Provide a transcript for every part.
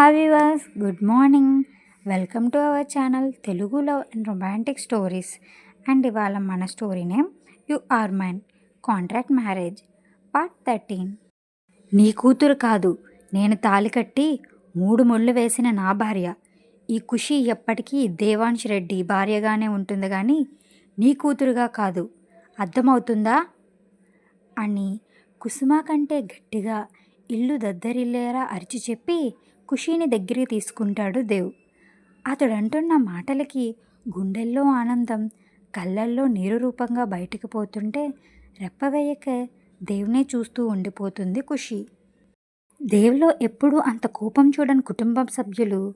Hi viewers good morning. Welcome to our channel Telugu love and romantic stories. And ఇవాళ మన story name you are mine contract marriage part thirteen. నీ కూతురు కాదు నేను తాలి కట్టి మూడు ముళ్ళు వేసిన నా భార్య. ఈ ఖుషి ఎప్పటికీ దేవాంశ్ రెడ్డి భార్యగానే ఉంటుంది కానీ నీ కూతురుగా కాదు. అర్థమవుతుందా? అని కుసుమ కంటే గట్టిగా ఇల్లు దద్దరిల్లేరా అరిచి చెప్పి ఖుషీని దగ్గరికి తీసుకుంటాడు దేవ్. అతడు అంటున్న మాటలకి గుండెల్లో ఆనందం కళ్ళల్లో నీరు రూపంగా బయటకు పోతుంటే రెప్పవేయక దేవునే చూస్తూ ఉండిపోతుంది ఖుషి. దేవులో ఎప్పుడూ అంత కోపం చూడని కుటుంబం సభ్యులు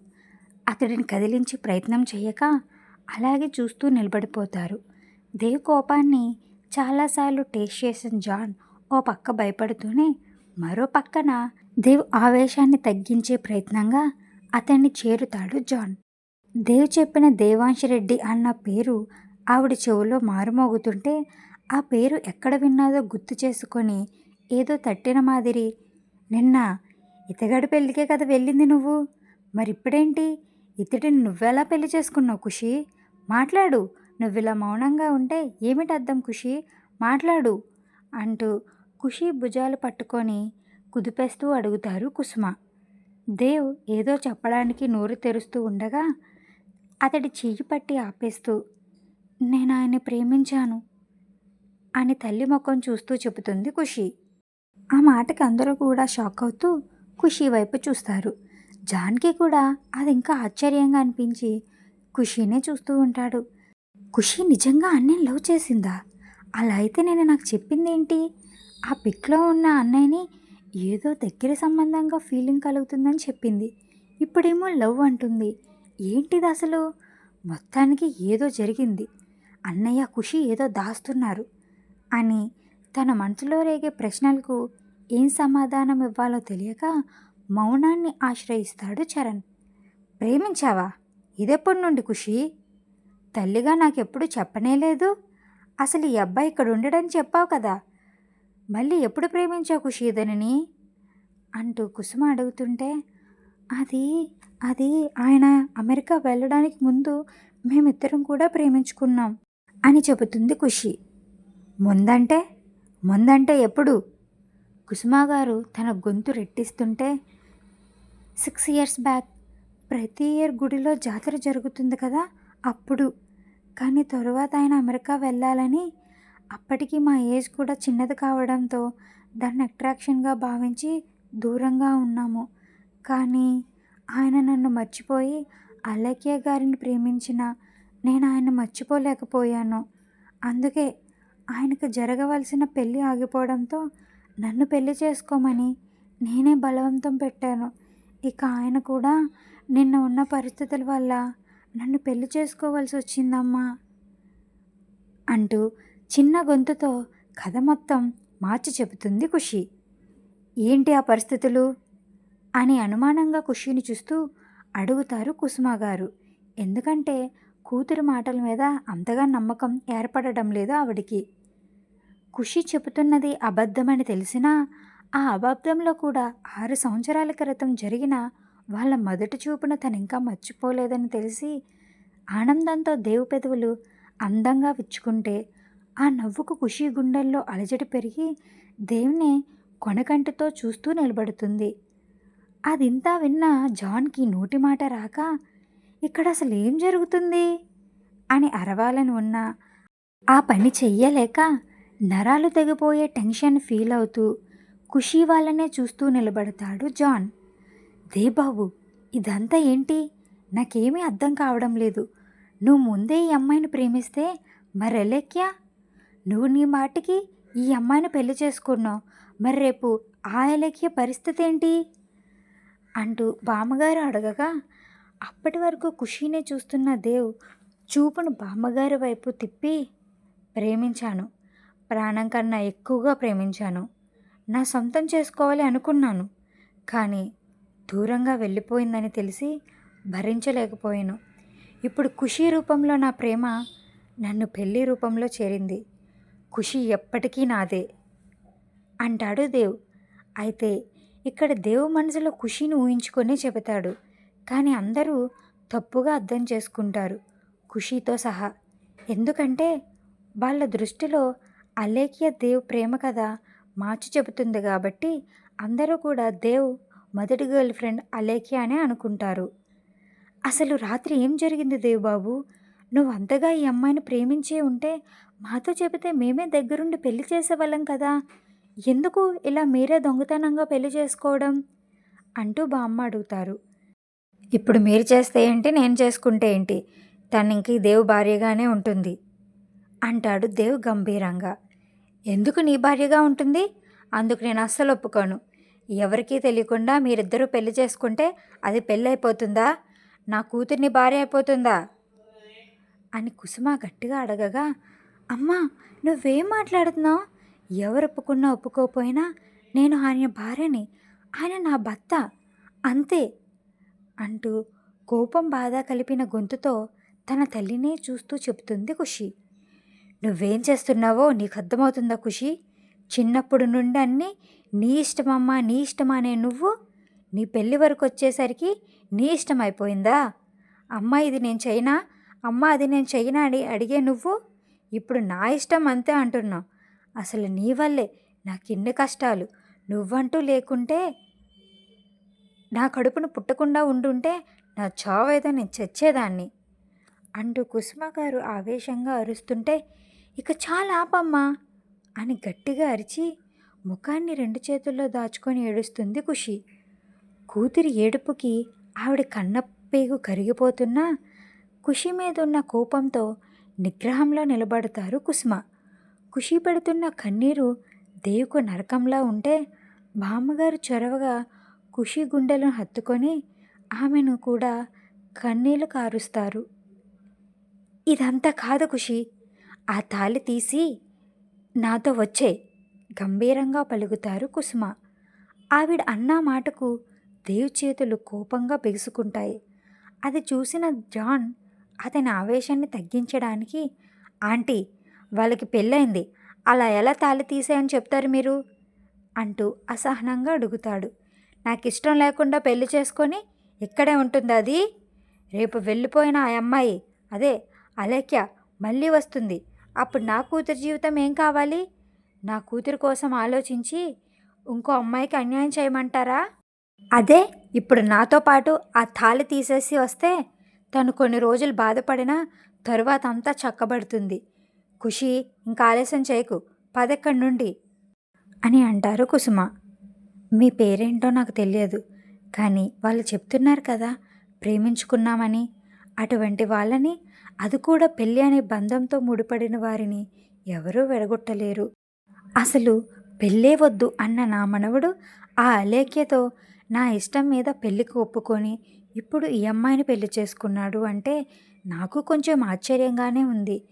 అతడిని కదిలించి ప్రయత్నం చేయక అలాగే చూస్తూ నిలబడిపోతారు. దేవ్ కోపాన్ని చాలాసార్లు టేస్ట్ చేసిన జాన్ ఓ పక్క భయపడుతూనే మరో పక్కన దేవ్ ఆవేశాన్ని తగ్గించే ప్రయత్నంగా అతన్ని చేరుతాడు జాన్. దేవ్ చెప్పిన దేవాంశ్ రెడ్డి అన్న పేరు ఆవిడ చెవులో మారుమోగుతుంటే ఆ పేరు ఎక్కడ విన్నాదో గుర్తు చేసుకొని ఏదో తట్టిన మాదిరి నిన్న ఇతగాడి పెళ్ళికే కదా వెళ్ళింది నువ్వు? మరి ఇప్పుడేంటి ఇతడిని నువ్వెలా పెళ్ళి చేసుకున్నావు ఖుషి? మాట్లాడు నువ్వు ఇలా మౌనంగా ఉంటే ఏమిటి అర్థం ఖుషి? మాట్లాడు అంటూ ఖుషి భుజాలు పట్టుకొని కుదిపేస్తూ అడుగుతారు కుసుమ. దేవ్ ఏదో చెప్పడానికి నోరు తెరుస్తూ ఉండగా అతడి చెయ్యి పట్టి ఆపేస్తూ నేను ఆయన్ని ప్రేమించాను అని తల్లి ముఖం చూస్తూ చెబుతుంది ఖుషి. ఆ మాటకి అందరూ కూడా షాక్ అవుతూ ఖుషి వైపు చూస్తారు. జాన్కి కూడా అది ఇంకా ఆశ్చర్యంగా అనిపించి ఖుషీనే చూస్తూ ఉంటాడు. ఖుషి నిజంగా అన్నీ లవ్ చేసిందా? అలా అయితే నేను నాకు చెప్పింది ఏంటి ఆ పిక్లో ఉన్న అన్నయ్యని ఏదో దగ్గర సంబంధంగా ఫీలింగ్ కలుగుతుందని చెప్పింది. ఇప్పుడేమో లవ్ అంటుంది. ఏంటిది అసలు? మొత్తానికి ఏదో జరిగింది. అన్నయ్య ఖుషి ఏదో దాస్తున్నారు అని తన మనసులో రేగే ప్రశ్నలకు ఏం సమాధానం ఇవ్వాలో తెలియక మౌనాన్ని ఆశ్రయిస్తాడు చరణ్. ప్రేమించావా? ఇదెప్పటి నుండి ఖుషి? తల్లిగా నాకెప్పుడు చెప్పనే లేదు. అసలు ఈ అబ్బాయి ఇక్కడ ఉండడని చెప్పావు కదా. మళ్ళీ ఎప్పుడు ప్రేమించావు ఖుషి అంటూ కుసుమ అడుగుతుంటే అది అది ఆయన అమెరికా వెళ్ళడానికి ముందు మేమిద్దరం కూడా ప్రేమించుకున్నాం అని చెబుతుంది ఖుషి ముందంటే ముందంటే ఎప్పుడు? కుసుమ గారు తన గొంతు రెట్టిస్తుంటే సిక్స్ ఇయర్స్ బ్యాక్ ప్రతి ఇయర్ గుడిలో జాతర జరుగుతుంది కదా అప్పుడు. కానీ తరువాత ఆయన అమెరికా వెళ్ళాలని అప్పటికి మా ఏజ్ కూడా చిన్నది కావడంతో దాన్ని అట్రాక్షన్గా భావించి దూరంగా ఉన్నాము. కానీ ఆయన నన్ను మర్చిపోయి అలక్య గారిని ప్రేమించిన నేను ఆయన మర్చిపోలేకపోయాను. అందుకే ఆయనకు జరగవలసిన పెళ్ళి ఆగిపోవడంతో నన్ను పెళ్ళి చేసుకోమని నేనే బలవంతం పెట్టాను. ఇక ఆయన కూడా నిన్న ఉన్న పరిస్థితుల వల్ల నన్ను పెళ్ళి చేసుకోవాల్సి వచ్చిందమ్మా అంటూ చిన్న గొంతుతో కథ మొత్తం మార్చి చెబుతుంది ఖుషి. ఏంటి ఆ పరిస్థితులు? అని అనుమానంగా ఖుషిని చూస్తూ అడుగుతారు కుసుమా గారు. ఎందుకంటే కూతురు మాటల మీద అంతగా నమ్మకం ఏర్పడడం లేదు ఆవిడికి. ఖుషి చెబుతున్నది అబద్ధమని తెలిసినా ఆ అబద్ధంలో కూడా ఆరు సంవత్సరాల క్రితం జరిగిన వాళ్ళ మొదటి చూపును తను ఇంకా మర్చిపోలేదని తెలిసి ఆనందంతో దేవు పెదవులు అందంగా విచ్చుకుంటే ఆ నవ్వుకు ఖుషి గుండెల్లో అలజడి పెరిగి దేవుని కొనకంటితో చూస్తూ నిలబడుతుంది. అదింతా విన్న జాన్కి నోటి మాట రాక ఇక్కడ అసలు ఏం జరుగుతుంది? అని అరవాలని ఉన్నా ఆ పని చెయ్యలేక నరాలు తెగిపోయే టెన్షన్ ఫీల్ అవుతూ ఖుషి వాళ్ళనే చూస్తూ నిలబడతాడు జాన్. దేబాబు ఇదంతా ఏంటి? నాకేమీ అర్థం కావడం లేదు. నువ్వు ముందే ఈ అమ్మాయిని ప్రేమిస్తే మరెలెక్యా నువ్వు నీ మాటికి ఈ అమ్మాయిని పెళ్ళి చేసుకున్నావు. మరి రేపు ఆ ఎలక్య పరిస్థితి ఏంటి? అంటూ బామ్మగారు అడగగా అప్పటి వరకు ఖుషీనే చూస్తున్న దేవ్ చూపును బామ్మగారి వైపు తిప్పి ప్రేమించాను. ప్రాణం కన్నా ఎక్కువగా ప్రేమించాను. నా సొంతం చేసుకోవాలి అనుకున్నాను. కానీ దూరంగా వెళ్ళిపోయిందని తెలిసి భరించలేకపోయాను. ఇప్పుడు ఖుషీ రూపంలో నా ప్రేమ నన్ను పెళ్ళి రూపంలో చేరింది. ఖుషి ఎప్పటికీ నాదే అంటాడు దేవ్. అయితే ఇక్కడ దేవు మనసులో ఖుషిని ఊహించుకొని చెబుతాడు. కానీ అందరూ తప్పుగా అర్థం చేసుకుంటారు ఖుషితో సహా. ఎందుకంటే వాళ్ళ దృష్టిలో అలేఖ్య దేవ్ ప్రేమ కథ మార్చి చెబుతుంది కాబట్టి అందరూ కూడా దేవ్ మొదటి గర్ల్ ఫ్రెండ్ అలేఖ్య అనే అనుకుంటారు. అసలు రాత్రి ఏం జరిగింది దేవ్ బాబు? నువ్వు అంతగా ఈ అమ్మాయిని ప్రేమించే ఉంటే మాతో చెబితే మేమే దగ్గరుండి పెళ్ళి చేసేవాళ్ళం కదా. ఎందుకు ఇలా మీరే దొంగతనంగా పెళ్ళి చేసుకోవడం? అంటూ బామ్మ అడుగుతారు. ఇప్పుడు మీరు చేస్తే ఏంటి నేను చేసుకుంటే ఏంటి? తనకి దేవు భార్యగానే ఉంటుంది. అంటాడు దేవ్ గంభీరంగా. ఎందుకు నీ భార్యగా ఉంటుంది? అందుకు నేను అస్సలు ఒప్పుకోను. ఎవరికీ తెలియకుండా మీరిద్దరూ పెళ్ళి చేసుకుంటే అది పెళ్ళైపోతుందా? నా కూతుర్ని భార్య అయిపోతుందా? అని కుసుమ గట్టిగా అడగగా అమ్మా నువ్వేం మాట్లాడుతున్నావు? ఎవరు ఒప్పుకున్నా ఒప్పుకోకపోయినా నేను ఆయన భార్యని ఆయన నా భర్త అంతే అంటూ కోపం బాధ కలిపిన గొంతుతో తన తల్లినే చూస్తూ చెబుతుంది ఖుషి. నువ్వేం చేస్తున్నావో నీకు అర్థమవుతుందా ఖుషి? చిన్నప్పుడు నుండి అన్నీ నీ ఇష్టమమ్మా నీ ఇష్టమా అనే నువ్వు? నీ పెళ్ళి వరకు వచ్చేసరికి నీ ఇష్టం అయిపోయిందా అమ్మ ఇది నేను చైనా అమ్మ అది నేను చైనా అని అడిగే నువ్వు? ఇప్పుడు నా ఇష్టం అంతే అంటున్నావు. అసలు నీ వల్లే నాకు ఇన్ని కష్టాలు. నువ్వంటూ లేకుంటే నా కడుపును పుట్టకుండా ఉండుంటే నా చావేదో నేను చచ్చేదాన్ని. అంటూ కుసుమ గారు ఆవేశంగా అరుస్తుంటే ఇక చాలా ఆపమ్మా అని గట్టిగా అరిచి ముఖాన్ని రెండు చేతుల్లో దాచుకొని ఏడుస్తుంది ఖుషి. కూతురి ఏడుపుకి ఆవిడ కన్నపేగు కరిగిపోతున్నా ఖుషి మీద ఉన్న కోపంతో నిగ్రహంలో నిలబడతారు కుసుమ. ఖుషి పెడుతున్న కన్నీరు దేవుకు నరకంలా ఉంటే బామ్మగారు చొరవగా కుషి గుండెలను హత్తుకొని ఆమెను కూడా కన్నీళ్ళు కారుస్తారు. ఇదంతా కాదు కుషి ఆ తాళి తీసి నాతో వచ్చే గంభీరంగా పలుకుతారు కుసుమ. ఆవిడ అన్న మాటకు దేవ్ చేతులు కోపంగా బిగుసుకుంటాయి. అది చూసిన జాన్ అతని ఆవేశాన్ని తగ్గించడానికి ఆంటీ వాళ్ళకి పెళ్ళైంది అలా ఎలా తాళి తీసేయని చెప్తారు మీరు? అంటూ అసహనంగా అడుగుతాడు. నాకు ఇష్టం లేకుండా పెళ్ళి చేసుకొని ఇక్కడే ఉంటుంది అది? రేపు వెళ్ళిపోయిన ఆ అమ్మాయి అదే అలేఖ్య మళ్ళీ వస్తుంది. అప్పుడు నా కూతురు జీవితం ఏం కావాలి? నా కూతురు కోసం ఆలోచించి ఇంకో అమ్మాయికి అన్యాయం చేయమంటారా? అదే ఇప్పుడు నాతో పాటు ఆ తాళి తీసేసి వస్తే తను కొన్ని రోజులు బాధపడినా తరువాత అంతా చక్కబడుతుంది. ఖుషి ఇంకా ఆలస్యం చేయకు పదెక్కడి నుండి? అని అంటారు కుసుమ. మీ పేరేంటో నాకు తెలియదు కానీ వాళ్ళు చెప్తున్నారు కదా ప్రేమించుకున్నామని. అటువంటి వాళ్ళని అది కూడా పెళ్ళి అనే బంధంతో ముడిపడిన వారిని ఎవరూ వెడగొట్టలేరు. అసలు పెళ్ళే వద్దు అన్న నా మనవడు ఆ అలేఖ్యతో నా ఇష్టం మీద పెళ్ళికి ఒప్పుకొని ఇప్పుడు ఈ అమ్మాయిని పెళ్ళి చేసుకున్నాడు అంటే నాకు కొంచెం ఆశ్చర్యంగానే ఉంది.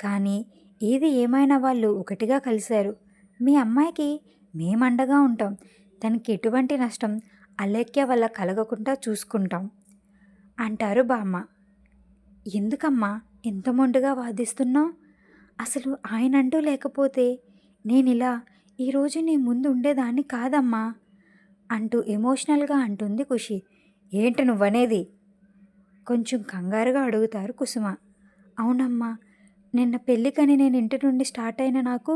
కానీ ఏది ఏమైనా వాళ్ళు ఒకటిగా కలిశారు. మీ అమ్మాయికి మేమండగా ఉంటాం. తనకి ఎటువంటి నష్టం అలేఖ్య వల్ల కలగకుండా చూసుకుంటాం. అంటారు బామ్మ. ఎందుకమ్మా ఎంత మొండుగా వాదిస్తున్నావు? అసలు ఆయన అంటూ లేకపోతే నేను ఇలా ఈరోజు నీ ముందు ఉండేదాన్ని కాదమ్మా? అంటూ ఎమోషనల్గా అంటుంది ఖుషి. ఏంటి నువ్వనేది? కొంచెం కంగారుగా అడుగుతారు కుసుమ. అవునమ్మా నిన్న పెళ్ళికని నేను ఇంటి నుండి స్టార్ట్ అయిన నాకు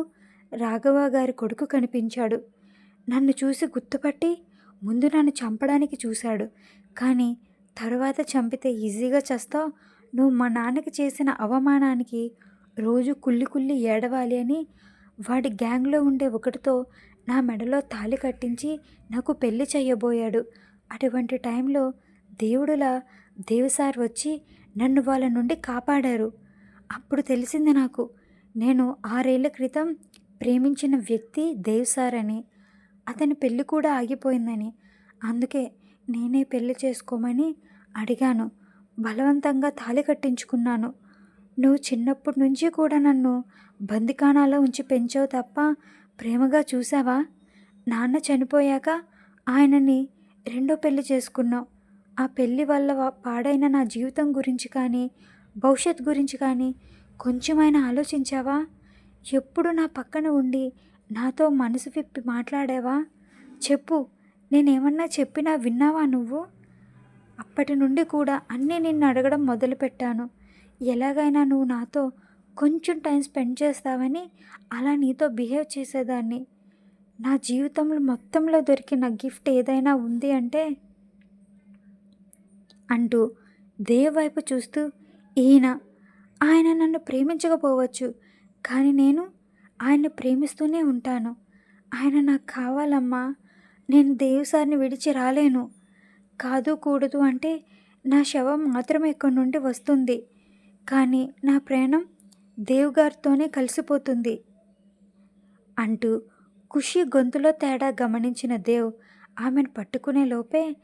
రాఘవ గారి కొడుకు కనిపించాడు. నన్ను చూసి గుర్తుపట్టి ముందు నన్ను చంపడానికి చూశాడు. కానీ తరువాత చంపితే ఈజీగా చేస్తావు నువ్వు మా నాన్నకి చేసిన అవమానానికి రోజు కుళ్ళి కుల్లి ఏడవాలి అని వాడి గ్యాంగ్లో ఉండే ఒకటితో నా మెడలో తాళి కట్టించి నాకు పెళ్ళి చేయబోయాడు అటువంటి టైంలో దేవుడులా దేవసార్ వచ్చి నన్ను వాళ్ళ నుండి కాపాడారు. అప్పుడు తెలిసింది నాకు నేను ఆరేళ్ళ క్రితం ప్రేమించిన వ్యక్తి దేవుసార్ అని అతని పెళ్ళి కూడా ఆగిపోయిందని అందుకే నేనే పెళ్ళి చేసుకోమని అడిగాను. బలవంతంగా తాళి కట్టించుకున్నాను. నువ్వు చిన్నప్పటి నుంచి కూడా నన్ను బందికానాలో ఉంచి పెంచావు తప్ప ప్రేమగా చూసావా? నాన్న చనిపోయాక ఆయనని రెండో పెళ్ళి చేసుకున్నావు. ఆ పెళ్ళి వల్ల పాడైన నా జీవితం గురించి కానీ భవిష్యత్ గురించి కానీ కొంచెమైనా ఆలోచించావా? ఎప్పుడు నా పక్కన ఉండి నాతో మనసు విప్పి మాట్లాడావా? చెప్పు నేనేమన్నా చెప్పినా విన్నావా నువ్వు? అప్పటి నుండి కూడా అన్నీ నిన్ను అడగడం మొదలుపెట్టాను. ఎలాగైనా నువ్వు నాతో కొంచెం టైం స్పెండ్ చేస్తావని అలా నీతో బిహేవ్ చేసేదాన్ని. నా జీవితంలో మొత్తంలో దొరికిన గిఫ్ట్ ఏదైనా ఉంది అంటే? అంటూ దేవ్ వైపు చూస్తూ ఈయన ఆయన నన్ను ప్రేమించకపోవచ్చు కానీ నేను ఆయన్ని ప్రేమిస్తూనే ఉంటాను. ఆయన నాకు కావాలమ్మా నేను దేవ్ సార్ని విడిచి రాలేను. కాదు కూడదు అంటే నా శవం మాత్రమే ఇక్కడి నుండి వస్తుంది. కానీ నా ప్రయాణం దేవ్ గారితోనే కలిసిపోతుంది అంటూ ఖుషి గొంతులో తేడా గమనించిన దేవ్ ఆమెను పట్టుకునే లోపే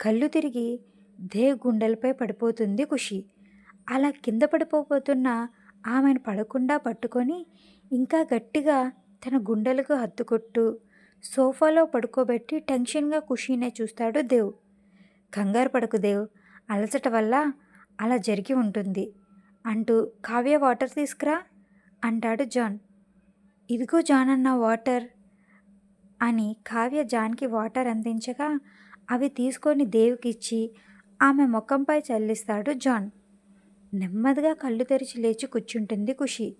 కళ్ళు తిరిగి దేవ్ గుండెలపై పడిపోతుంది ఖుషి. అలా కింద పడిపోబోతున్న ఆమెను పడకుండా పట్టుకొని ఇంకా గట్టిగా తన గుండెలకు హత్తుకొట్టు సోఫాలో పడుకోబెట్టి టెన్షన్గా ఖుషీనే చూస్తాడు దేవ్. కంగారు పడకు దేవ్ అలసట వల్ల అలా జరిగి ఉంటుంది. అంటూ కావ్య వాటర్ తీసుకురా అంటాడు జాన్. ఇదిగో జాన్ అన్న వాటర్ అని కావ్య జాన్కి వాటర్ అందించగా అవి తీసుకొని దేవుకి ఇచ్చి ఆమె ముఖంపై చల్లిస్తాడు జాన్. నెమ్మదిగా కళ్ళు తెరిచి లేచి కూర్చుంటుంది ఖుషి.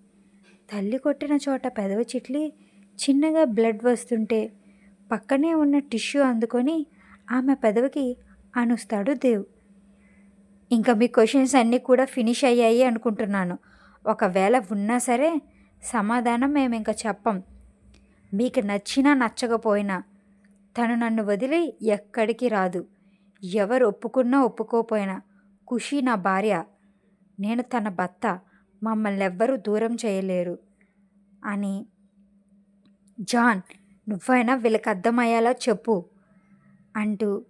తల్లి కొట్టిన చోట పెదవి చిట్లి చిన్నగా బ్లడ్ వస్తుంటే పక్కనే ఉన్న టిష్యూ అందుకొని ఆమె పెదవికి అనుస్తాడు దేవ్. ఇంకా మీ క్వశ్చన్స్ అన్నీ కూడా ఫినిష్ అయ్యాయి అనుకుంటున్నాను. ఒకవేళ ఉన్నా సరే సమాధానం మేము ఇంకా చెప్పం. మీకు నచ్చినా నచ్చకపోయినా తను నన్ను వదిలి ఎక్కడికి రాదు. ఎవరు ఒప్పుకున్నా ఒప్పుకోపోయినా ఖుషి నా భార్య. నేను తన భర్త. మమ్మల్ని ఎవ్వరూ దూరం చేయలేరు అని. జాన్ నువ్వైనా వీళ్ళకి అర్థమయ్యేలా చెప్పు అంటూ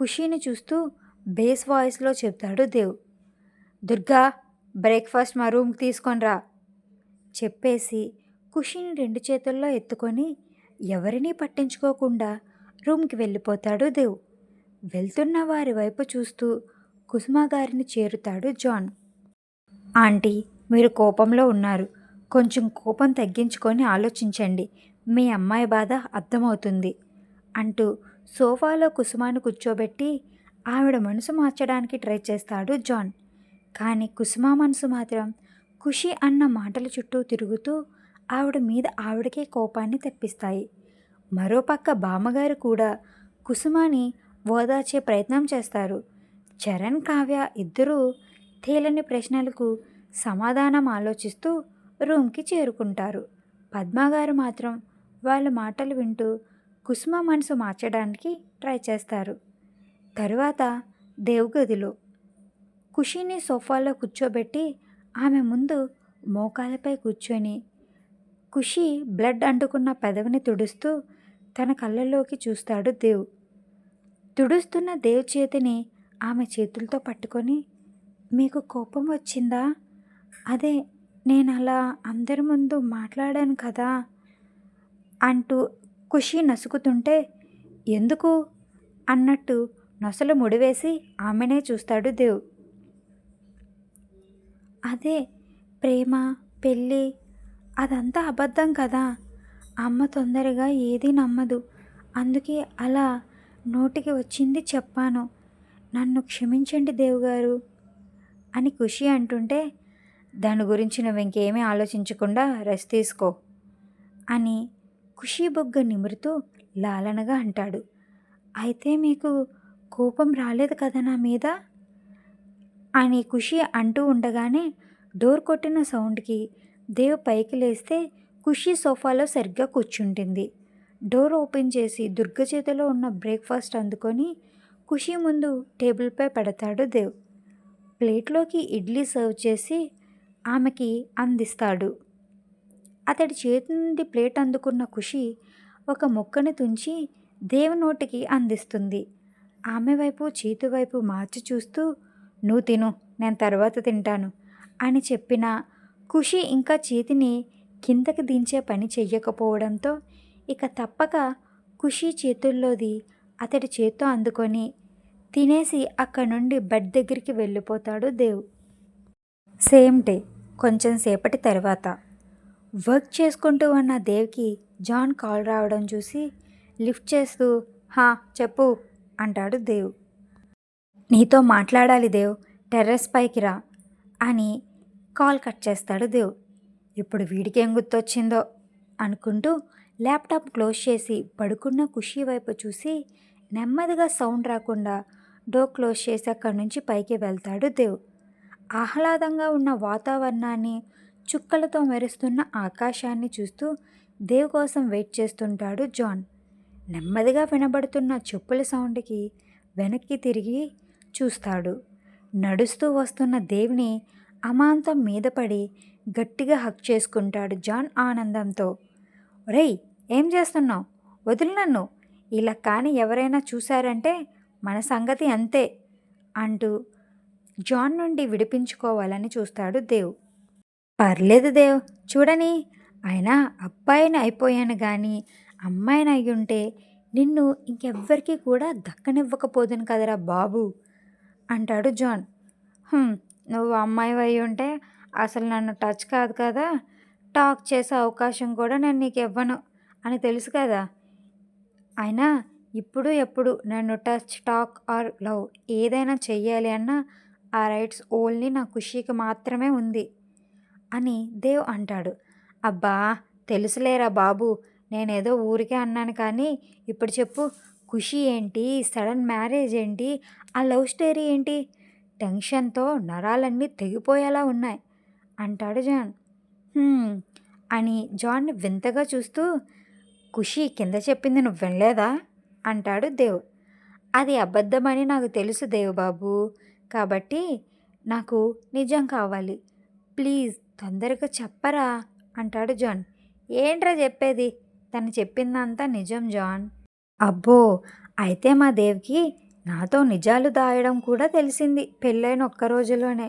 ఖుషీని చూస్తూ బేస్ వాయిస్లో చెప్తాడు దేవ్. దుర్గా బ్రేక్ఫాస్ట్ మా రూమ్కి తీసుకొని రా. చెప్పేసి కుషిని రెండు చేతుల్లో ఎత్తుకొని ఎవరినీ పట్టించుకోకుండా రూమ్కి వెళ్ళిపోతాడు దేవ్. వెళ్తున్న వారి వైపు చూస్తూ కుసుమా గారిని చేరుతాడు జాన్. ఆంటీ మీరు కోపంలో ఉన్నారు. కొంచెం కోపం తగ్గించుకొని ఆలోచించండి. మీ అమ్మాయి బాధ అర్థమవుతుంది అంటూ సోఫాలో కుసుమాను కూర్చోబెట్టి ఆవిడ మనసు మార్చడానికి ట్రై చేస్తాడు జాన్. కానీ కుసుమ మనసు మాత్రం ఖుషి అన్న మాటల చుట్టూ తిరుగుతూ ఆవిడ మీద ఆవిడకే కోపాన్ని తెప్పిస్తాయి. మరోపక్క బామ్మగారు కూడా కుసుమాని ఓదార్చే ప్రయత్నం చేస్తారు. చరణ్ కావ్య ఇద్దరూ తేలని ప్రశ్నలకు సమాధానం ఆలోచిస్తూ రూమ్కి చేరుకుంటారు. పద్మాగారు మాత్రం వాళ్ళ మాటలు వింటూ కుసుమ మనసు మార్చడానికి ట్రై చేస్తారు. తరువాత దేవగదిలో కుషిని సోఫాలో కూర్చోబెట్టి ఆమె ముందు మోకాలపై కూర్చొని ఖుషి బ్లడ్ అంటుకున్న పెదవిని తుడుస్తూ తన కళ్ళల్లోకి చూస్తాడు దేవ్. తుడుస్తున్న దేవ్ చేతిని ఆమె చేతులతో పట్టుకొని మీకు కోపం వచ్చిందా? అదే నేను అలా అందరి ముందు మాట్లాడాను కదా అంటూ ఖుషి నసుకుతుంటే ఎందుకు? అన్నట్టు నొసలు ముడివేసి ఆమెనే చూస్తాడు దేవ్. అదే ప్రేమ పెళ్ళి అదంతా అబద్ధం కదా? అమ్మ తొందరగా ఏది నమ్మదు. అందుకే అలా నోటికి వచ్చింది చెప్పాను. నన్ను క్షమించండి దేవుగారు అని ఖుషి అంటుంటే దాని గురించి నువ్వు ఇంకేమీ ఆలోచించకుండా రెస్ట్ తీసుకో అని ఖుషి బొగ్గ నిమురుతూ లాలనగా అంటాడు. అయితే మీకు కోపం రాలేదు కదా నా మీద? అని ఖుషి అంటూ ఉండగానే డోర్ కొట్టిన సౌండ్కి దేవ్ పైకి లేస్తే ఖుషి సోఫాలో సరిగ్గా కూర్చుంటుంది. డోర్ ఓపెన్ చేసి దుర్గ చేతిలో ఉన్న బ్రేక్ఫాస్ట్ అందుకొని ఖుషి ముందు టేబుల్పై పెడతాడు దేవ్. ప్లేట్లోకి ఇడ్లీ సర్వ్ చేసి ఆమెకి అందిస్తాడు. అతడి చేతి నుండి ప్లేట్ అందుకున్న ఖుషి ఒక ముక్కను తుంచి దేవ్ నోటికి అందిస్తుంది. ఆమె వైపు చేతి వైపు మార్చి చూస్తూ నువ్వు తిను నేను తర్వాత తింటాను అని చెప్పిన ఖుషి ఇంకా చేతిని కిందకి దించే పని చెయ్యకపోవడంతో ఇక తప్పక ఖుషి చేతుల్లోది అతడి చేత్తో అందుకొని తినేసి అక్కడి నుండి బెడ్ దగ్గరికి వెళ్ళిపోతాడు దేవ్. సేమ్ డే కొంచెం సేపటి తర్వాత. వర్క్ చేసుకుంటూ ఉన్న దేవ్కి జాన్ కాల్ రావడం చూసి లిఫ్ట్ చేస్తూ హా చెప్పు అంటాడు దేవ్. నీతో మాట్లాడాలి దేవ్ టెర్రస్ పైకి రా అని కాల్ కట్ చేస్తాడు దేవ్ ఇప్పుడు వీడికేం గుర్తొచ్చిందో అనుకుంటూ ల్యాప్టాప్ క్లోజ్ చేసి పడుకున్న ఖుషి వైపు చూసి నెమ్మదిగా సౌండ్ రాకుండా డోర్ క్లోజ్ చేసి అక్కడి నుంచి పైకి వెళ్తాడు దేవ్ ఆహ్లాదంగా ఉన్న వాతావరణాన్ని చుక్కలతో మెరుస్తున్న ఆకాశాన్ని చూస్తూ దేవ్ కోసం వెయిట్ చేస్తుంటాడు జాన్. నెమ్మదిగా వినబడుతున్న చెప్పుల సౌండ్కి వెనక్కి తిరిగి చూస్తాడు. నడుస్తూ వస్తున్న దేవ్ని అమాంతం మీద పడి గట్టిగా హక్ చేసుకుంటాడు జాన్ ఆనందంతో. రేయ్ ఏం చేస్తున్నావు? వదిలి నన్ను. ఇలా కానీ ఎవరైనా చూశారంటే మన సంగతి అంతే అంటూ జాన్ నుండి విడిపించుకోవాలని చూస్తాడు దేవ్. పర్లేదు దేవ్ చూడని. అయినా అబ్బాయిని అయిపోయాను కానీ అమ్మాయిని అయి ఉంటే నిన్ను ఇంకెవ్వరికీ కూడా దక్కనివ్వకపోదును కదరా బాబు అంటాడు జాన్. నువ్వు అమ్మాయి అయి ఉంటే అసలు నన్ను టచ్ కాదు కదా. టాక్ చేసే అవకాశం కూడా నేను నీకు ఇవ్వను అని తెలుసు కదా. అయినా ఇప్పుడు ఎప్పుడు నన్ను టచ్ టాక్ ఆర్ లవ్ ఏదైనా చెయ్యాలి అన్నా ఆ రైట్స్ ఓన్లీ నా ఖుషీకి మాత్రమే ఉంది అని దేవ్ అంటాడు. అబ్బా తెలుసులేరా బాబు నేనేదో ఊరికే అన్నాను కానీ ఇప్పుడు చెప్పు ఖుషి ఏంటి సడన్ మ్యారేజ్ ఏంటి ఆ లవ్ స్టోరీ ఏంటి? టెన్షన్తో నరాలన్నీ తెగిపోయేలా ఉన్నాయి. అంటాడు జాన్. అని జాన్ని వింతగా చూస్తూ ఖుషి కింద చెప్పింది నువ్వు వినలేదా? అంటాడు దేవ్. అది అబద్ధమని నాకు తెలుసు దేవ్ బాబు కాబట్టి నాకు నిజం కావాలి. ప్లీజ్ తొందరగా చెప్పరా అంటాడు జాన్. ఏంట్రా చెప్పేది? తను చెప్పిందంతా నిజం జాన్. అబ్బో అయితే మా దేవ్కి నాతో నిజాలు దాయడం కూడా తెలిసింది పెళ్ళైన ఒక్క రోజులోనే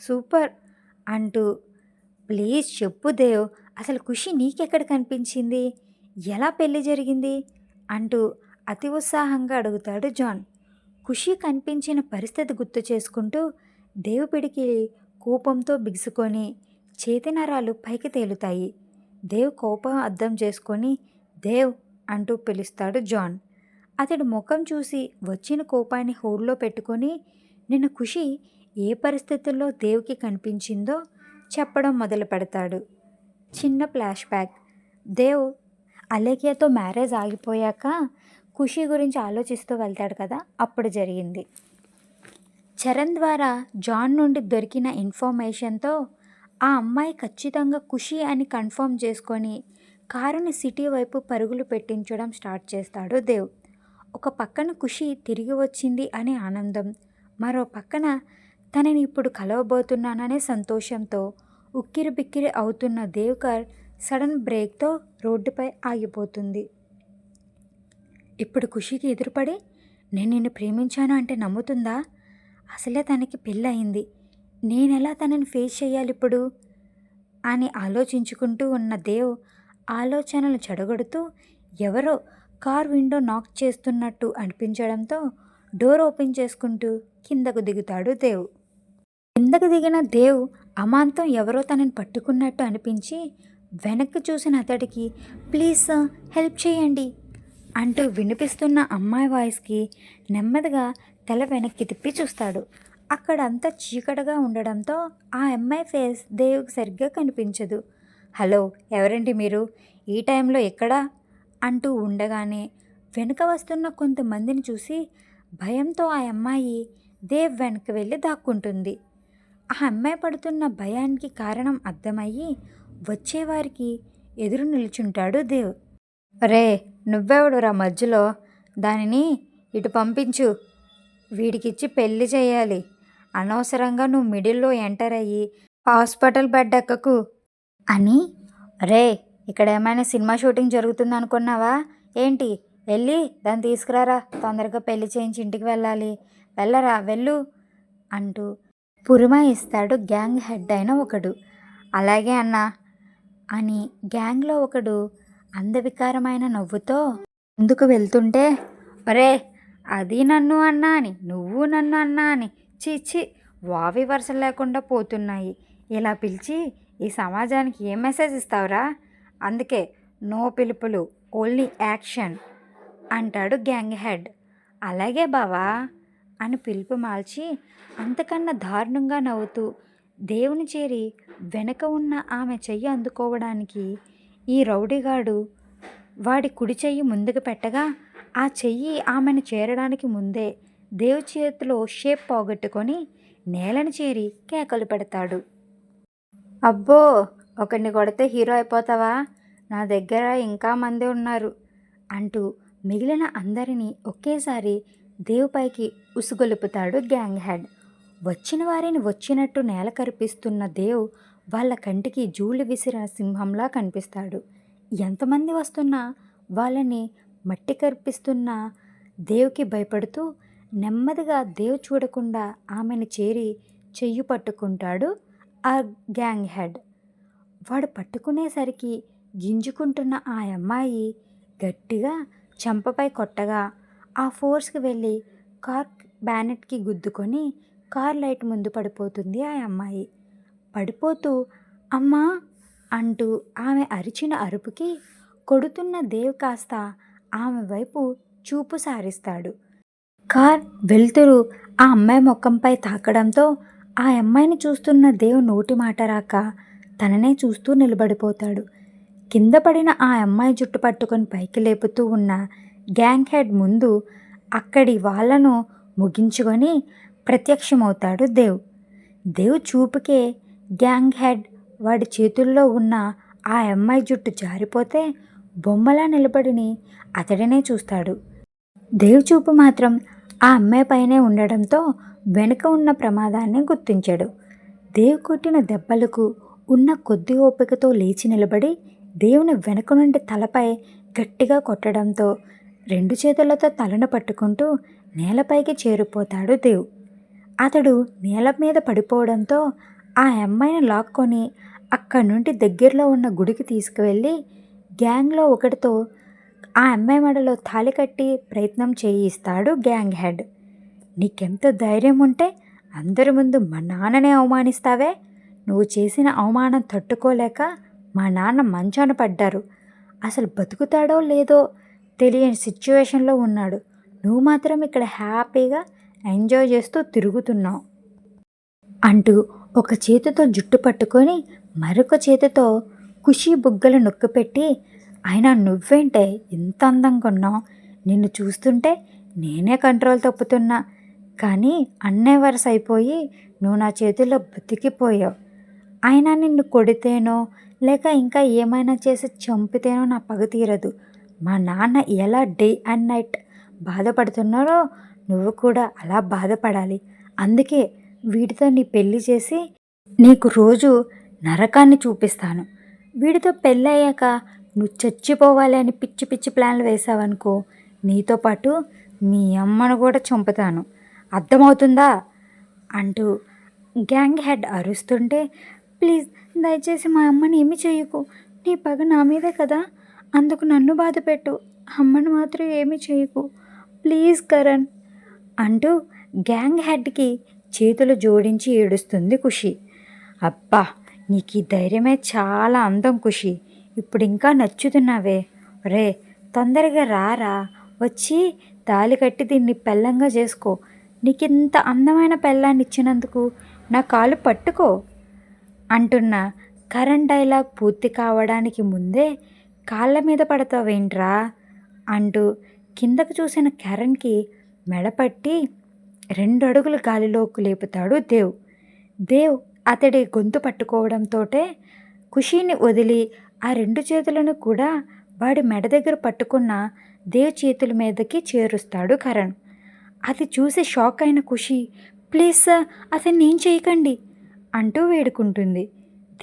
సూపర్! అంటూ ప్లీజ్ చెప్పు దేవ్ అసలు ఖుషి నీకెక్కడ కనిపించింది? ఎలా పెళ్ళి జరిగింది? అంటూ అతి ఉత్సాహంగా అడుగుతాడు జాన్. ఖుషి కనిపించిన పరిస్థితి గుర్తు చేసుకుంటూ దేవు పిడికి కోపంతో బిగుసుకొని చేతి నరాలు పైకి తేలుతాయి. దేవ్ కోపం అర్థం చేసుకొని దేవ్ అంటూ పిలుస్తాడు జాన్. అతడు ముఖం చూసి వచ్చిన కోపాన్ని హోడ్లో పెట్టుకొని నిన్న ఖుషి ఏ పరిస్థితుల్లో దేవుకి కనిపించిందో చెప్పడం మొదలు పెడతాడు. చిన్న ఫ్లాష్ బ్యాక్. దేవ్ అలేఖ్యతో మ్యారేజ్ ఆగిపోయాక ఖుషి గురించి ఆలోచిస్తూ వెళ్తాడు కదా అప్పుడు జరిగింది. చరణ్ ద్వారా జాన్ నుండి దొరికిన ఇన్ఫర్మేషన్తో ఆ అమ్మాయి ఖచ్చితంగా ఖుషి అని కన్ఫర్మ్ చేసుకొని కారుని సిటీ వైపు పరుగులు పెట్టించడం స్టార్ట్ చేస్తాడు దేవ్. ఒక పక్కన ఖుషి తిరిగి వచ్చింది అనే ఆనందం. మరో పక్కన తనని ఇప్పుడు కలవబోతున్నాననే సంతోషంతో ఉక్కిరి బిక్కిరి అవుతున్న దేవ్ సడన్ బ్రేక్తో రోడ్డుపై ఆగిపోతుంది. ఇప్పుడు ఖుషికి ఎదురుపడి నేను నిన్ను ప్రేమించాను అంటే నమ్ముతుందా? అసలే తనకి పెళ్ళయింది. నేనెలా తనని ఫేస్ చేయాలి ఇప్పుడు అని ఆలోచించుకుంటూ ఉన్న దేవ్ ఆలోచనలు చెడగొడుతూ ఎవరో కార్ విండో నాక్ చేస్తున్నట్టు అనిపించడంతో డోర్ ఓపెన్ చేసుకుంటూ కిందకు దిగుతాడు దేవ్. కిందకు దిగిన దేవ్ అమాంతం ఎవరో తనని పట్టుకున్నట్టు అనిపించి వెనక్కి చూసిన అతడికి ప్లీజ్ సార్ హెల్ప్ చేయండి అంటూ వినిపిస్తున్న అమ్మాయి వాయిస్కి నెమ్మదిగా తల వెనక్కి తిప్పి చూస్తాడు. అక్కడ అంతా చీకటిగా ఉండడంతో ఆ అమ్మాయి ఫేస్ దేవుకి సరిగ్గా కనిపించదు. హలో ఎవరండి మీరు? ఈ టైంలో ఎక్కడా? అంటూ ఉండగానే వెనుక వస్తున్న కొంతమందిని చూసి భయంతో ఆ అమ్మాయి దేవ్ వెనక్కి వెళ్ళి దాక్కుంటుంది. ఆ అమ్మాయి పడుతున్న భయానికి కారణం అర్థమయ్యి వచ్చేవారికి ఎదురు నిల్చుంటాడు దేవ్. రే నువ్వెవడురా మధ్యలో? దానిని ఇటు పంపించు. వీడికిచ్చి పెళ్ళి చేయాలి. అనవసరంగా నువ్వు మిడిల్లో ఎంటర్ అయ్యి హాస్పిటల్ బెడ్ ఎక్కకు. అని రే ఇక్కడ ఏమైనా సినిమా షూటింగ్ జరుగుతుంది అనుకున్నావా? ఏంటి? వెళ్ళి దాన్ని తీసుకురారా? తొందరగా పెళ్ళి చేయించి ఇంటికి వెళ్ళాలి. వెళ్ళరా? వెళ్ళు అంటూ పురమాయిస్తాడు గ్యాంగ్ హెడ్ అయిన ఒకడు. అలాగే అన్నా. అని గ్యాంగ్లో ఒకడు అందవికారమైన నవ్వుతో ముందుకు వెళ్తుంటే ఒరే అది నన్ను అన్నా అని నువ్వు నన్ను అన్నా అని చీచి వావి వరుస లేకుండా పోతున్నాయి. ఇలా పిలిచి ఈ సమాజానికి ఏం మెసేజ్ ఇస్తావురా? అందుకే నో పిలుపులు ఓన్లీ యాక్షన్ అంటాడు గ్యాంగ్ హెడ్. అలాగే బావా అని పిలుపు మార్చి అంతకన్నా దారుణంగా నవ్వుతూ దేవుని చేరి వెనక ఉన్న ఆమె చెయ్యి అందుకోవడానికి ఈ రౌడీగాడు వాడి కుడి చెయ్యి ముందుకు పెట్టగా ఆ చెయ్యి ఆమెను చేరడానికి ముందే దేవు చేతిలో షేప్ పోగొట్టుకొని నేలను చేరి కేకలు పెడతాడు. అబ్బో! ఒకరిని కొడితే హీరో అయిపోతావా? నా దగ్గర ఇంకా మంది ఉన్నారు అంటూ మిగిలిన అందరినీ ఒకేసారి దేవుపైకి ఉసుగొలుపుతాడు గ్యాంగ్ హెడ్. వచ్చిన వారిని వచ్చినట్టు నేల కరిపిస్తున్న దేవ్ వాళ్ళ కంటికి జూలు విసిరిన సింహంలా కనిపిస్తాడు. ఎంతమంది వస్తున్నా వాళ్ళని మట్టి కరిపిస్తున్న దేవుకి భయపడుతూ నెమ్మదిగా దేవ్ చూడకుండా ఆమెను చేరి చెయ్యి పట్టుకుంటాడు ఆ గ్యాంగ్ హెడ్. వాడు పట్టుకునేసరికి గింజుకుంటున్న ఆ అమ్మాయి గట్టిగా చెంపపై కొట్టగా ఆ ఫోర్స్కి వెళ్ళి కార్ బ్యానెట్కి గుద్దుకొని కార్ లైట్ ముందు పడిపోతుంది ఆ అమ్మాయి. పడిపోతూ అమ్మా! అంటూ ఆమె అరిచిన అరుపుకి కొడుతున్న దేవ్ కాస్త ఆమె వైపు చూపు సారిస్తాడు. కార్ వెలుతురు ఆ అమ్మాయి ముఖంపై తాకడంతో ఆ అమ్మాయిని చూస్తున్న దేవ్ నోటి మాట రాక తననే చూస్తూ నిలబడిపోతాడు. కింద పడిన ఆ అమ్మాయి జుట్టు పట్టుకొని పైకి లేపుతూ ఉన్న గ్యాంగ్ హెడ్ ముందు అక్కడి వాళ్ళను ముగించుకొని ప్రత్యక్షమవుతాడు దేవ్. దేవ్ చూపుకే గ్యాంగ్ హెడ్ వాడి చేతుల్లో ఉన్న ఆ అమ్మాయి జుట్టు జారిపోతే బొమ్మలా నిలబడిని అతడినే చూస్తాడు. దేవ్ చూపు మాత్రం ఆ అమ్మాయి పైనే ఉండడంతో వెనుక ఉన్న ప్రమాదాన్ని గుర్తించాడు. దేవ్ కొట్టిన దెబ్బలకు ఉన్న కొద్ది ఓపికతో లేచి నిలబడి దేవుని వెనుక నుండి తలపై గట్టిగా కొట్టడంతో రెండు చేతులతో తలను పట్టుకుంటూ నేలపైకి చేరిపోతాడు దేవ్. అతడు నేల మీద పడిపోవడంతో ఆ అమ్మాయిని లాక్కొని అక్కడి నుండి దగ్గరలో ఉన్న గుడికి తీసుకువెళ్ళి గ్యాంగ్లో ఒకటితో ఆ అమ్మాయి మెడలో తాళి కట్టి ప్రయత్నం చేయిస్తాడు గ్యాంగ్ హెడ్. నీకెంత ధైర్యం ఉంటే అందరి ముందు మా నాన్ననే అవమానిస్తావే? నువ్వు చేసిన అవమానం తట్టుకోలేక మా నాన్న మంచాన పడ్డారు. అసలు బతుకుతాడో లేదో తెలియని సిచ్యువేషన్లో ఉన్నాడు. నువ్వు మాత్రం ఇక్కడ హ్యాపీగా ఎంజాయ్ చేస్తూ తిరుగుతున్నావు. అంటూ ఒక చేతితో జుట్టు పట్టుకొని మరొక చేతితో ఖుషీ బుగ్గలు నొక్కిపెట్టి ఆయన నువ్వేంటే ఇంత అందంగా ఉన్నావు? నిన్ను చూస్తుంటే నేనే కంట్రోల్ తప్పుతున్నా. కానీ అన్నే వరుస అయిపోయి నువ్వు నా చేతిలో బతికిపోయావు. అయినా నిన్ను కొడితేనో లేక ఇంకా ఏమైనా చేసి చంపితేనో నా పగ తీరదు. మా నాన్న ఎలా డే అండ్ నైట్ బాధపడుతున్నారో నువ్వు కూడా అలా బాధపడాలి. అందుకే వీడితో నీ పెళ్ళి చేసి నీకు రోజు నరకాన్ని చూపిస్తాను. వీడితో పెళ్ళయ్యాక నువ్వు చచ్చిపోవాలి అని పిచ్చి పిచ్చి ప్లాన్లు వేసావనుకో నీతో పాటు మీ అమ్మను కూడా చంపుతాను. అర్థమవుతుందా? అంటూ గ్యాంగ్ హెడ్ అరుస్తుంటే ప్లీజ్ దయచేసి మా అమ్మని ఏమి చేయకు. నీ పగ నా మీదే కదా. అందుకు నన్ను బాధ పెట్టు. అమ్మను మాత్రం ఏమి చేయకు. ప్లీజ్ కరణ్ అంటూ గ్యాంగ్ హెడ్కి చేతులు జోడించి ఏడుస్తుంది ఖుషి. అబ్బా నీకు ఈ ధైర్యమే చాలా అందం ఖుషి. ఇప్పుడు ఇంకా నచ్చుతున్నావే. రే తొందరగా రారా. వచ్చి తాలి కట్టి దీన్ని పెళ్ళంగా చేసుకో. నీకు ఇంత అందమైన పెళ్ళాన్ని ఇచ్చినందుకు నా కాలు పట్టుకో. అంటున్న కరణ్ డైలాగ్ పూర్తి కావడానికి ముందే కాళ్ళ మీద పడతావేంట్రా అంటూ కిందకు చూసిన కరణ్కి మెడపట్టి రెండు అడుగులు గాలిలోకి లేపుతాడు దేవ్. దేవ్ అతడి గొంతు పట్టుకోవడంతోటే ఖుషీని వదిలి ఆ రెండు చేతులను కూడా వాడి మెడ దగ్గర పట్టుకున్న దేవ్ చేతుల మీదకి చేరుస్తాడు కరణ్. అది చూసి షాక్ అయిన ఖుషి ప్లీజ్ సార్ అతన్ని ఏం చేయకండి. అంటూ వేడుకుంటుంది.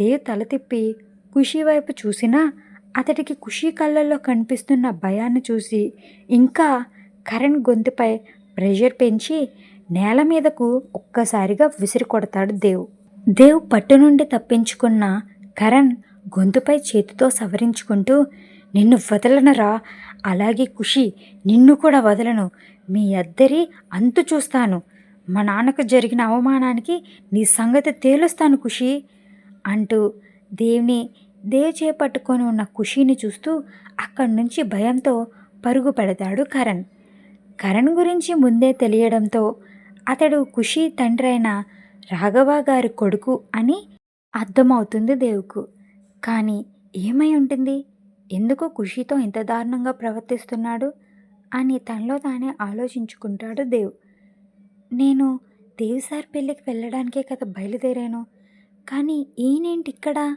దేవ్ తల తిప్పి ఖుషి వైపు చూసినా అతడికి ఖుషీ కళ్ళల్లో కనిపిస్తున్న భయాన్ని చూసి ఇంకా కరణ్ గొంతుపై ప్రెషర్ పెంచి నేల మీదకు ఒక్కసారిగా విసిరి కొడతాడు దేవ్. దేవ్ పట్టు నుండి తప్పించుకున్న కరణ్ గొంతుపై చేతితో సవరించుకుంటూ నిన్ను వదలనరా. అలాగే ఖుషి నిన్ను కూడా వదలను. మీ అద్దరి అంతు చూస్తాను. మా నాన్నకు జరిగిన అవమానానికి నీ సంగతి తేలుస్తాను ఖుషి అంటూ దేవ్ని దేవ్ చేపట్టుకొని ఉన్న ఖుషీని చూస్తూ అక్కడి నుంచి భయంతో పరుగు పెడతాడు కరణ్. కరణ్ గురించి ముందే తెలియడంతో అతడు ఖుషి తండ్రి అయిన రాఘవ గారి కొడుకు అని అర్థమవుతుంది దేవుకు. కానీ ఏమై ఉంటుంది? ఎందుకు ఖుషీతో ఇంత దారుణంగా ప్రవర్తిస్తున్నాడు? అని తనలో తానే ఆలోచించుకుంటాడు దేవ్. నేను దేవ్ సార్ పెళ్ళికి వెళ్ళడానికే కదా బయలుదేరాను. కానీ ఈయనేంటి ఇక్కడ?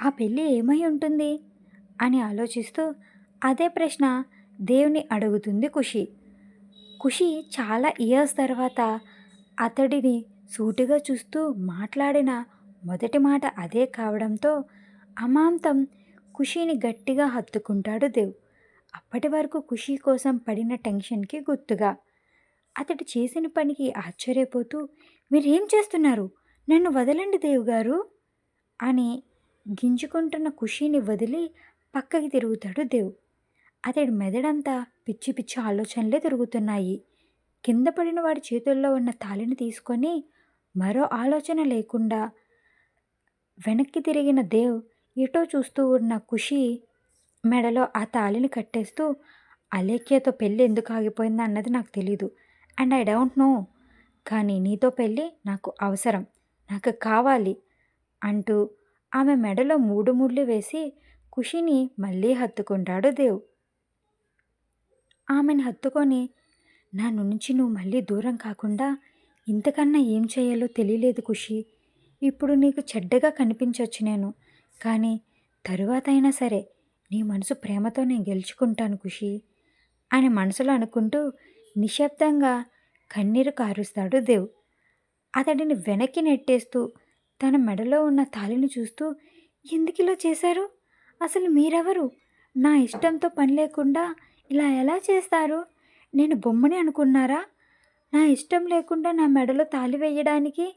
ఆ పెళ్ళి ఏమై ఉంటుంది? అని ఆలోచిస్తూ అదే ప్రశ్న దేవుని అడుగుతుంది ఖుషి. ఖుషి చాలా ఇయర్స్ తర్వాత అతడిని సూటిగా చూస్తూ మాట్లాడిన మొదటి మాట అదే కావడంతో అమాంతం ఖుషీని గట్టిగా హత్తుకుంటాడు దేవ్. అప్పటి వరకు ఖుషి కోసం పడిన టెన్షన్కి గుర్తుగా అతడు చేసిన పనికి ఆశ్చర్యపోతూ మీరేం చేస్తున్నారు? నన్ను వదలండి దేవుగారు అని గింజుకుంటున్న ఖుషీని వదిలి పక్కకి తిరుగుతాడు దేవ్. అతడి మెదడంతా పిచ్చి పిచ్చి ఆలోచనలే తిరుగుతున్నాయి. కింద పడిన వాడి చేతుల్లో ఉన్న తాళిని తీసుకొని మరో ఆలోచన లేకుండా వెనక్కి తిరిగిన దేవ్ ఎటో చూస్తూ ఉన్న ఖుషి మెడలో ఆ తాళిని కట్టేస్తూ అలేఖ్యతో పెళ్ళి ఎందుకు ఆగిపోయిందా అన్నది నాకు తెలీదు. అండ్ ఐ డోంట్ నో కానీ నీతో పెళ్ళి నాకు అవసరం. నాకు కావాలి అంటూ ఆమె మెడలో మూడు ముళ్ళు వేసి ఖుషిని మళ్ళీ హత్తుకుంటాడు దేవ్. ఆమెను హత్తుకొని నా నుంచి నువ్వు మళ్ళీ దూరం కాకుండా ఇంతకన్నా ఏం చేయాలో తెలియలేదు ఖుషి. ఇప్పుడు నీకు చెడ్డగా కనిపించవచ్చు నేను. కానీ తరువాత అయినా సరే నీ మనసు ప్రేమతో నేను గెలుచుకుంటాను ఖుషి అని మనసులో అనుకుంటూ నిశ్శబ్దంగా కన్నీరు కారుస్తాడు దేవ్. అతడిని వెనక్కి నెట్టేస్తూ తన మెడలో ఉన్న తాలిని చూస్తూ ఎందుకు ఇలా చేశారు? అసలు మీరెవరు? నా ఇష్టంతో పని లేకుండా ఇలా ఎలా చేస్తారు? నేను బొమ్మని అనుకున్నారా? నా ఇష్టం లేకుండా నా మెడలో తాలి వేయడానికి?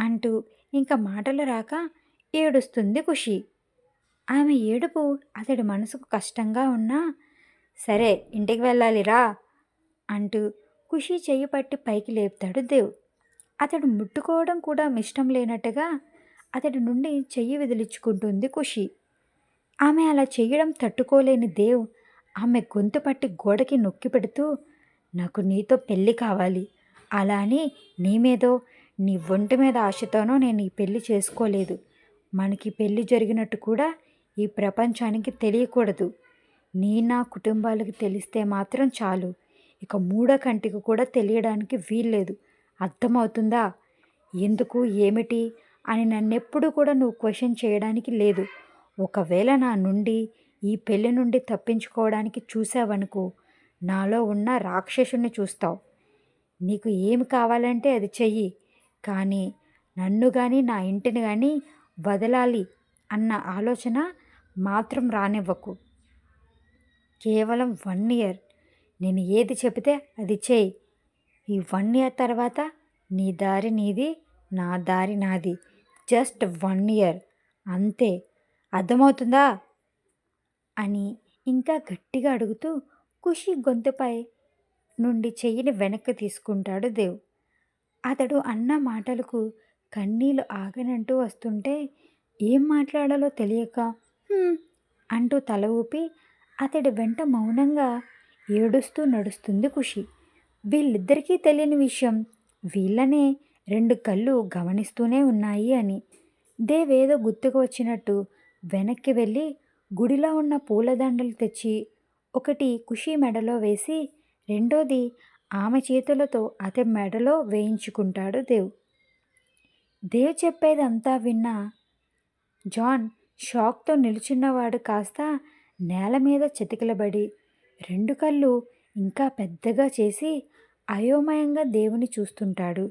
అంటూ ఇంకా మాటలు రాక ఏడుస్తుంది ఖుషి. ఆమె ఏడుపు అతడి మనసుకు కష్టంగా ఉన్నా సరే ఇంటికి వెళ్ళాలిరా. అంటూ ఖుషి చెయ్యి పట్టి పైకి లేపుతాడు దేవ్. అతడు ముట్టుకోవడం కూడా ఇష్టం లేనట్టుగా అతడి నుండి చెయ్యి విదిలించుకుంటుంది ఖుషి. ఆమె అలా చేయడం తట్టుకోలేని దేవ్ ఆమె గొంతు పట్టి గోడకి నొక్కి పెడుతూ నాకు నీతో పెళ్ళి కావాలి. అలా అని నీ మీదో నీ ఒంటి మీద ఆశతోనో నేను ఈ పెళ్ళి చేసుకోలేదు. మనకి పెళ్ళి జరిగినట్టు కూడా ఈ ప్రపంచానికి తెలియకూడదు. నీ నా కుటుంబాలకు తెలిస్తే మాత్రం చాలు. ఇక మూడో కంటికి కూడా తెలియడానికి వీల్లేదు. అర్థమవుతుందా? ఎందుకు ఏమిటి అని నన్నెప్పుడు కూడా నువ్వు క్వశ్చన్ చేయడానికి లేదు. ఒకవేళ నా నుండి ఈ పెళ్ళి నుండి తప్పించుకోవడానికి చూసావనుకో నాలో ఉన్న రాక్షసుని చూస్తావు. నీకు ఏమి కావాలంటే అది చెయ్యి. కానీ నన్ను కానీ నా ఇంటిని కానీ వదలాలి అన్న ఆలోచన మాత్రం రానివ్వకు. కేవలం వన్ ఇయర్. నేను ఏది చెబితే అది చేయి. ఈ వన్ ఇయర్ తర్వాత నీ దారి నీది నా దారి నాది. Just one year. అంతే. అర్థమవుతుందా? అని ఇంకా గట్టిగా అడుగుతూ ఖుషి గొంతుపై నుండి చెయ్యిని వెనక్కి తీసుకుంటాడు దేవ్. అతడు అన్న మాటలకు కన్నీళ్ళు ఆగనంటూ వస్తుంటే ఏం మాట్లాడాలో తెలియక అంటూ తల ఊపి అతడి వెంట మౌనంగా ఏడుస్తూ నడుస్తుంది ఖుషి. వీళ్ళిద్దరికీ తెలియని విషయం వీళ్ళనే రెండు కళ్ళు గమనిస్తూనే ఉన్నాయి అని. దేవేదో గుర్తుకు వచ్చినట్టు వెనక్కి వెళ్ళి గుడిలో ఉన్న పూలదండలు తెచ్చి ఒకటి ఖుషి మెడలో వేసి రెండోది ఆమె చేతులతో అతని మెడలో వేయించుకుంటాడు దేవ్. దేవ్ చెప్పేదంతా విన్నా జాన్ షాక్తో నిలుచున్నవాడు కాస్త నేల మీద చతికిలబడి రెండు కళ్ళు ఇంకా పెద్దగా చేసి అయోమయంగా దేవుని చూస్తుంటాడు.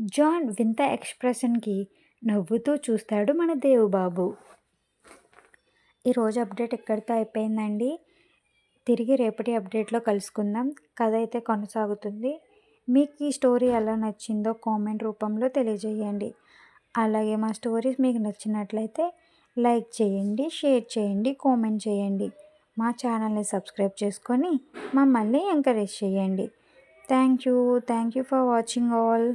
జాన్ వింత ఎక్స్ప్రెషన్కి నవ్వుతూ చూస్తాడు మన దేవుబాబు. ఈరోజు అప్డేట్ ఎక్కడితో అయిపోయిందండి? తిరిగి రేపటి అప్డేట్లో కలుసుకుందాం. కథ అయితే కొనసాగుతుంది. మీకు ఈ స్టోరీ ఎలా నచ్చిందో కామెంట్ రూపంలో తెలియజేయండి. అలాగే మా స్టోరీస్ మీకు నచ్చినట్లయితే లైక్ చేయండి షేర్ చేయండి కామెంట్ చేయండి. మా ఛానల్ని సబ్స్క్రైబ్ చేసుకొని మమ్మల్ని ఎంకరేజ్ చేయండి. Thank you. Thank you for watching all.